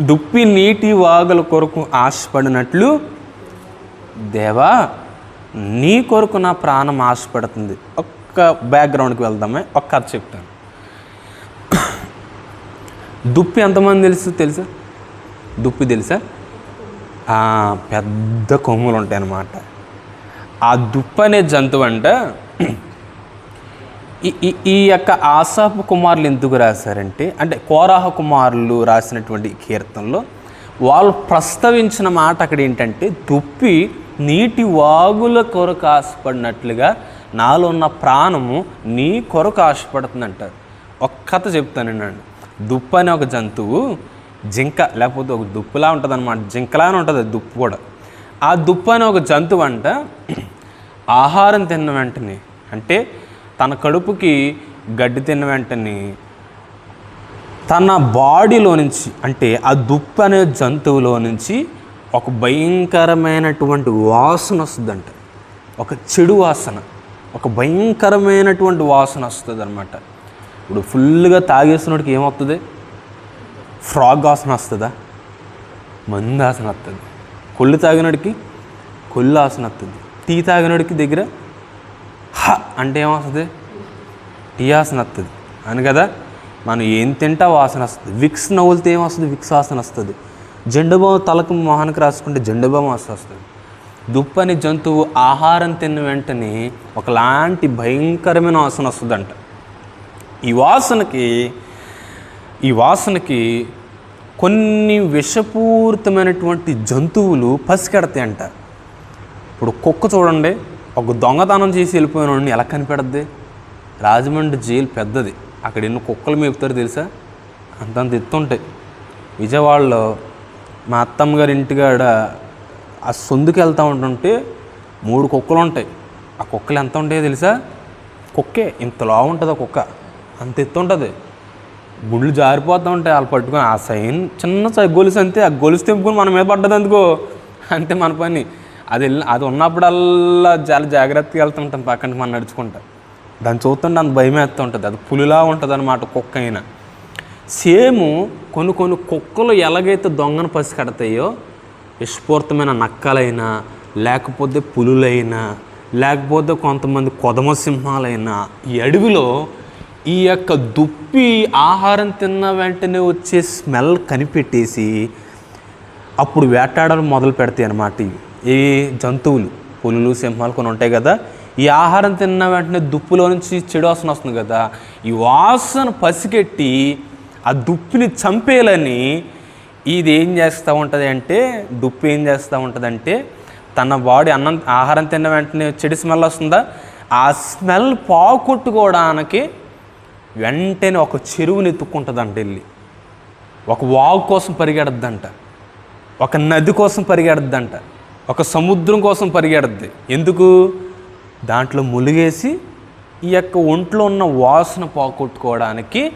దుప్పి నీటి వాగుల కొరకు ఆశపడినట్లు దేవా నీ కొరకు నా ప్రాణం ఆశపడుతుంది. ఒక్క బ్యాక్గ్రౌండ్కి వెళ్దామే ఒక్క కథ చెప్తాను. దుప్పి ఎంతమంది తెలుసు తెలుసా? దుప్పి తెలుసా? పెద్ద కొమ్ములు ఉంటాయి అన్నమాట ఆ దుప్పి అనే జంతువు అంటే. ఈ- ఈ ఈ యొక్క ఆసాపు కుమారులు ఎందుకు రాశారంటే అంటే కోరాహ కుమారులు రాసినటువంటి కీర్తనలో వాళ్ళు ప్రస్తావించిన మాట అక్కడ ఏంటంటే దుప్పి నీటి వాగుల కొరకు ఆశపడినట్లుగా నాలో ఉన్న ప్రాణము నీ కొరకు ఆశపడుతుంది అంటారు ఒక కథ చెప్తానండి దుప్పు అనే ఒక జంతువు జింక లేకపోతే ఒక దుప్పులా ఉంటుంది అనమాట జింకలానే ఉంటుంది దుప్పు కూడా. ఆ దుప్పు అనే ఒక జంతువు అంట ఆహారం తిన్న వెంటనే అంటే తన కడుపుకి గడ్డి తిన్న వెంటనే తన బాడీలో నుంచి అంటే ఆ దుప్పు అనే జంతువులో నుంచి ఒక భయంకరమైనటువంటి వాసన వస్తుందంట. ఒక చెడు వాసన ఒక భయంకరమైనటువంటి వాసన వస్తుంది అనమాట ఇప్పుడు ఫుల్గా తాగేసినోడికి ఏమవుతుంది? ఫ్రాగ్ వాసన వస్తుందా? మందాసన వస్తుంది. కొళ్ళు తాగినోడికి కొళ్ళు ఆసన వస్తుంది. టీ తాగినోడికి దగ్గర హ అంటే ఏమొస్తుంది? టీయాసన వస్తుంది అని కదా? మనం ఏం తింటా వాసన వస్తుంది విక్స్ నవ్వులతో ఏమొస్తుంది? విక్స్ వాసన వస్తుంది జెండుబాము తలకు మొహానికి రాసుకుంటే జెండుబాము వాసన వస్తుంది దుప్పని జంతువు ఆహారం తిన్న వెంటనే ఒకలాంటి భయంకరమైన వాసన వస్తుందంట ఈ వాసనకి ఈ వాసనకి కొన్ని విషపూరితమైనటువంటి జంతువులు పసికెడతాయి అంట ఇప్పుడు కుక్క చూడండి. ఒక దొంగతనం చేసి వెళ్ళిపోయిన వాడిని ఎలా కనిపెడద్ది? రాజమండ్రి జైలు పెద్దది. అక్కడ ఎన్ని కుక్కలు మేపుతారు తెలుసా? అంతంత ఎత్తుంటాయి. విజయవాడలో మా అత్తమ్మ గారి ఇంటికాడ ఆ సొందుకు వెళ్తూ ఉంటుంటే మూడు కుక్కలు ఉంటాయి. ఆ కుక్కలు ఎంత ఉంటాయో తెలుసా? కుక్కే. ఇంతలా ఉంటుంది ఆ కుక్క. అంత ఎత్తు ఉంటుంది. గుళ్ళు జారిపోతూ ఉంటాయి. వాళ్ళు పట్టుకొని ఆ సైన్ చిన్న సై- గొలుసు అంతే. ఆ గొలుసు తెంపుకొని మన మీద పడ్డది అందుకో అంతే మన పని. అది అది ఉన్నప్పుడల్లా చాలా జాగ్రత్తగా వెళ్తుంటాం పక్కన మనం నడుచుకుంటా. దాన్ని చూస్తుంటే అంత భయం వేస్తూ ఉంటుంది. అది పులిలా ఉంటుంది అనమాట కుక్క అయినా. సేమ్ కొన్ని కొన్ని కుక్కలు ఎలాగైతే దొంగను పసికడతాయో విస్ఫూర్తమైన నక్కలైనా లేకపోతే పులులైనా లేకపోతే కొంతమంది కొదమ సింహాలైనా ఈ అడవిలో ఈ యొక్క దుప్పి ఆహారం తిన్న వెంటనే వచ్చే స్మెల్ కనిపెట్టేసి అప్పుడు వేటాడడం మొదలు పెడతాయి అన్నమాట ఇవి. ఈ జంతువులు పులులు సింహాలు కొన్ని ఉంటాయి కదా ఈ ఆహారం తిన్న వెంటనే దుప్పులో నుంచి చెడు వాసన వస్తుంది కదా ఈ వాసన పసిగెట్టి ఆ దుప్పిని చంపేయాలని ఇది ఏం చేస్తూ ఉంటుంది అంటే దుప్పు ఏం చేస్తూ ఉంటుంది అంటే తన బాడీ అన్నం ఆహారం తిన్న వెంటనే చెడు స్మెల్ వస్తుందా? ఆ స్మెల్ పోగొట్టుకోవడానికి వెంటనే ఒక చెరువుని ఎత్తుక్కుంటుందంట వెళ్ళి. ఒక వాగు కోసం పరిగెడద్దంట. ఒక నది కోసం పరిగెడద్దంట. ఒక సముద్రం కోసం పరిగెడద్ది. ఎందుకు? దాంట్లో ములిగేసి ఈ యొక్క ఒంట్లో ఉన్న వాసన పోగొట్టుకోవడానికి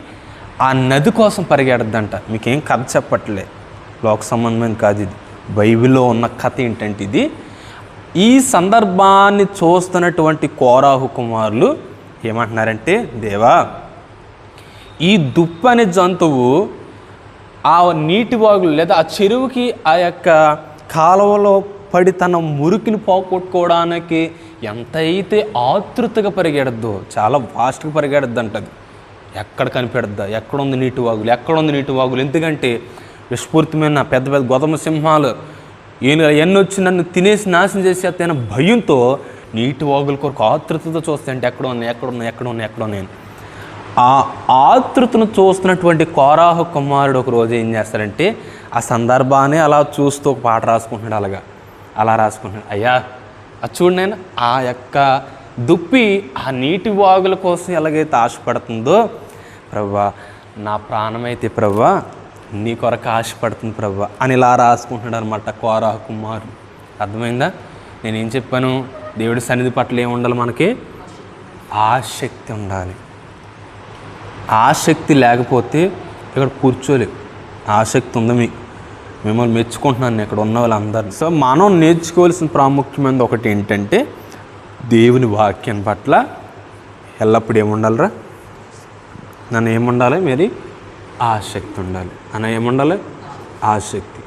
ఆ నది కోసం పరిగెడద్దంట. మీకేం కథ చెప్పట్లే. లోక సంబంధమైన కాదు ఇది. బైబిల్లో ఉన్న కథ ఏంటంటే ఇది. ఈ సందర్భాన్ని చూస్తున్నటువంటి కోరాహు కుమారులు ఏమంటున్నారంటే దేవా ఈ దుప్పు అనే జంతువు ఆ నీటి వాగులు లేదా ఆ చెరువుకి ఆ యొక్క కాలువలో పడి తన మురికిని పోగొట్టుకోవడానికి ఎంతైతే ఆతృతగా పరిగెడద్దో చాలా ఫాస్ట్గా పరిగెడద్దు అంటది ఎక్కడ కనిపెడద్దా? ఎక్కడ ఉంది నీటి వాగులు? ఎక్కడ ఉంది నీటి వాగులు? ఎందుకంటే విస్ఫూర్తిమైన పెద్ద పెద్ద గౌతమ సింహాలు ఈయన ఎన్ని వచ్చి నన్ను తినేసి నాశనం చేసేస్తాయన్న భయంతో నీటి వాగుల కొరకు ఆతృతతో చూస్తే అంటే ఎక్కడ ఉన్నాయి ఎక్కడ ఉన్నాయి ఎక్కడ ఉన్నాయి ఎక్కడ ఉన్నాయి ఆ ఆతృతను చూస్తున్నటువంటి కోరాహు కుమారుడు ఒక రోజు ఏం చేస్తాడంటే ఆ సందర్భాన్ని అలా చూస్తూ ఒక పాట రాసుకుంటున్నాడు అలాగా. అలా రాసుకుంటున్నాడు. అయ్యా అది చూడు నేను ఆ యొక్క దుప్పి ఆ నీటి వాగుల కోసం ఎలాగైతే ఆశపడుతుందో ప్రభా నా ప్రాణమైతే ప్రభా నీ కొరకు ఆశపడుతుంది ప్రభా అని ఇలా రాసుకుంటున్నాడు అనమాట కోరా కుమారుడు. అర్థమైందా? నేనేం చెప్పాను? దేవుడి సన్నిధి పట్ల ఏమి ఉండాలి మనకి? ఆసక్తి ఉండాలి. ఆసక్తి లేకపోతే ఇక్కడ కూర్చోలేవు ఆసక్తి ఉంది మీకు. మిమ్మల్ని మెచ్చుకుంటున్నాను ఇక్కడ ఉన్న వాళ్ళందరినీ. సో మనం నేర్చుకోవాల్సిన ప్రాముఖ్యమైనది ఒకటి ఏంటంటే దేవుని వాక్యం పట్ల ఎల్లప్పుడు ఏముండాలిరా? నన్ను ఏముండాలి? మరి ఆసక్తి ఉండాలి. అన్న ఏముండాలి? ఆసక్తి.